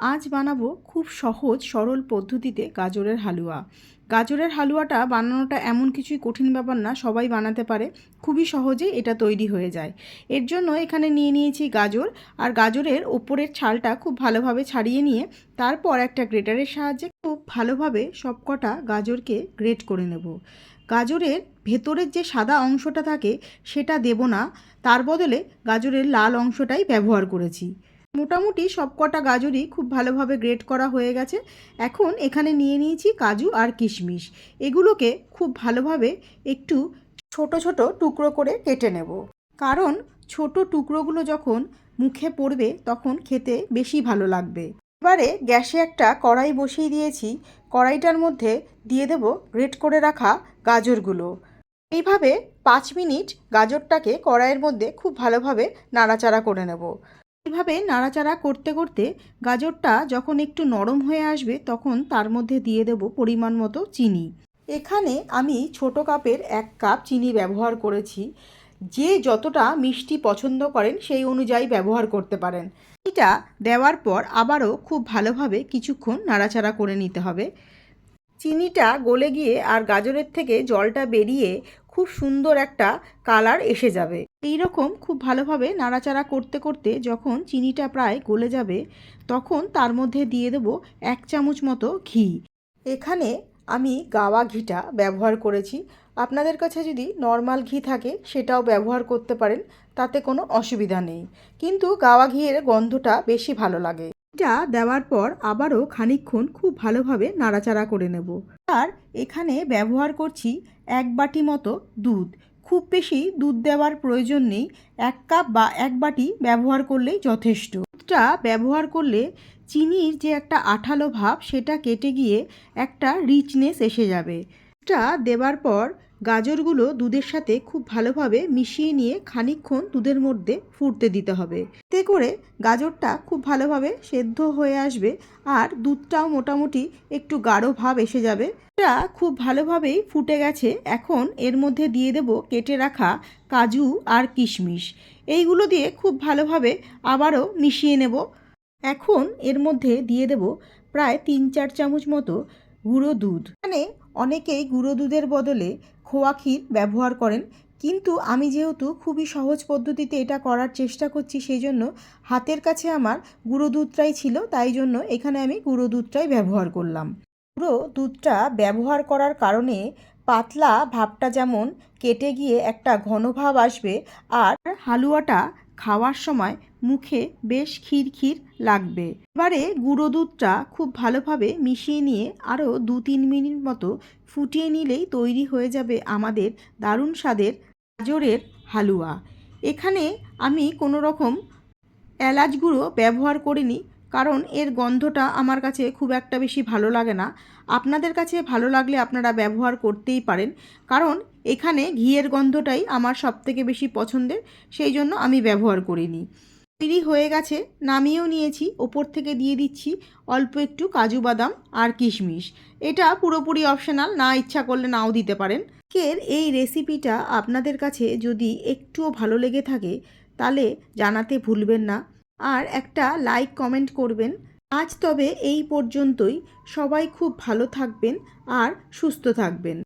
আজ বানাবো খুব সহজ, সরল পদ্ধতিতে গাজরের হালুয়া। গাজরের হালুয়াটা বানানোটা এমন কিছুই কঠিন ব্যাপার না, সবাই বানাতে পারে, খুবই সহজে এটা তৈরি হয়ে যায়। এর জন্য এখানে নিয়ে নিয়েছি গাজর, আর গাজরের ওপরের ছালটা খুব ভালোভাবে ছাড়িয়ে নিয়ে তারপর একটা গ্রেটারের সাহায্যে খুব ভালোভাবে সবকটা গাজরকে গ্রেট করে নেব। গাজরের ভেতরের যে সাদা অংশটা থাকে, সেটা দেব না, তার বদলে গাজরের লাল অংশটাই ব্যবহার করেছি। মোটামুটি সবকটা গাজরই খুব ভালোভাবে গ্রেট করা হয়ে গেছে। এখন এখানে নিয়ে নিয়েছি কাজু আর কিশমিশ। এগুলোকে খুব ভালোভাবে একটু ছোট ছোট টুকরো করে কেটে নেব। কারণ ছোট টুকরোগুলো যখন মুখে পড়বে তখন খেতে বেশি ভালো লাগবে। এবারে গ্যাসে একটা কড়াই বসিয়ে দিয়েছি। কড়াইটার মধ্যে দিয়ে দেব গ্রেট করে রাখা গাজরগুলো। এইভাবে পাঁচ মিনিট গাজরটাকে কড়াইয়ের মধ্যে খুব ভালোভাবে নাড়াচাড়া করে নেব। এইভাবে নাড়াচাড়া করতে করতে গাজরটা যখন একটু নরম হয়ে আসবে তখন তার মধ্যে দিয়ে দেব পরিমাণ মতো চিনি। এখানে আমি ছোট কাপের এক কাপ চিনি ব্যবহার করেছি। যে যতটা মিষ্টি পছন্দ করেন সেই অনুযায়ী ব্যবহার করতে পারেন। এটা দেওয়ার পর আবারও খুব ভালোভাবে কিছুক্ষণ নাড়াচাড়া করে নিতে হবে। চিনিটা গলে গিয়ে আর গাজরের থেকে জলটা বেরিয়ে খুব সুন্দর একটা কালার এসে যাবে। এই রকম খুব ভালোভাবে নাড়াচাড়া করতে করতে যখন চিনিটা প্রায় গলে যাবে, তখন তার মধ্যে দিয়ে দেব এক চামচ মতো ঘি। এখানে আমি গাওয়া ঘিটা ব্যবহার করেছি। আপনাদের কাছে যদি নর্মাল ঘি থাকে, সেটাও ব্যবহার করতে পারেন, তাতে কোনো অসুবিধা নেই। কিন্তু গাওয়া ঘিয়ের গন্ধটা বেশি ভালো লাগে। এটা দেওয়ার পর আবারও খানিকক্ষণ খুব ভালোভাবে নাড়াচাড়া করে নেব। আর এখানে ব্যবহার করছি এক বাটি মতো দুধ। খুব বেশি দুধ দেওয়ার প্রয়োজন নেই, এক কাপ বা এক বাটি ব্যবহার করলেই যথেষ্ট। দুধটা ব্যবহার করলে চিনির যে একটা আঠালো ভাব সেটা কেটে গিয়ে একটা রিচনেস এসে যাবে। এটা দেবার পর গাজরগুলো দুধের সাথে খুব ভালোভাবে মিশিয়ে নিয়ে খানিকক্ষণ দুধের মধ্যে ফুটতে দিতে হবে। তে করে গাজরটা খুব ভালোভাবে সেদ্ধ হয়ে আসবে আর দুধটাও মোটামুটি একটু গাঢ় ভাব এসে যাবে। এটা খুব ভালোভাবেই ফুটে গেছে। এখন এর মধ্যে দিয়ে দেব কেটে রাখা কাজু আর কিশমিশ। এইগুলো দিয়ে খুব ভালোভাবে আবারও মিশিয়ে নেব। এখন এর মধ্যে দিয়ে দেব প্রায় তিন চার চামচ মতো গুঁড়ো দুধ। মানে অনেকেই গুঁড়ো দুধের বদলে খোয়া ক্ষীর ব্যবহার করেন। কিন্তু আমি যেহেতু খুবই সহজ পদ্ধতিতে এটা করার চেষ্টা করছি সেই জন্য হাতের কাছে আমার গুঁড়ো দুধটাই ছিল, তাই জন্য এখানে আমি গুঁড়ো দুধটাই ব্যবহার করলাম। গুঁড়ো দুধটা ব্যবহার করার কারণে পাতলা ভাবটা যেমন কেটে গিয়ে একটা ঘন ভাব আসবে, আর হালুয়াটা খাওয়ার সময় মুখে বেশ খিরখির লাগবে। এবারে গুঁড়ো দুধটা খুব ভালোভাবে মিশিয়ে নিয়ে আরও দু তিন মিনিট মতো ফুটিয়ে নিলেই তৈরি হয়ে যাবে আমাদের দারুণ স্বাদের গাজরের হালুয়া। এখানে আমি কোনো রকম এলাচ গুঁড়ো ব্যবহার করিনি কারণ এর গন্ধটা আমার কাছে খুব একটা বেশি ভালো লাগে না। আপনাদের কাছে ভালো লাগলে আপনারা ব্যবহার করতেই পারেন। কারণ এখানে ঘিয়ের গন্ধটাই আমার সবথেকে বেশি পছন্দের, সেই জন্য আমি ব্যবহার করিনি। তৈরি হয়ে গেছে, নামিয়েও নিয়েছি, ওপর থেকে দিয়ে দিচ্ছি অল্প একটু কাজু বাদাম আর কিশমিশ। এটা পুরোপুরি অপশনাল, না ইচ্ছা করলে নাও দিতে পারেন। কের এই রেসিপিটা আপনাদের কাছে যদি একটুও ভালো লেগে থাকে, তাহলে জানাতে ভুলবেন না। আর একটা লাইক কমেন্ট করবেন। আজ তবে এই পর্যন্তই। সবাই খুব ভালো থাকবেন আর সুস্থ থাকবেন।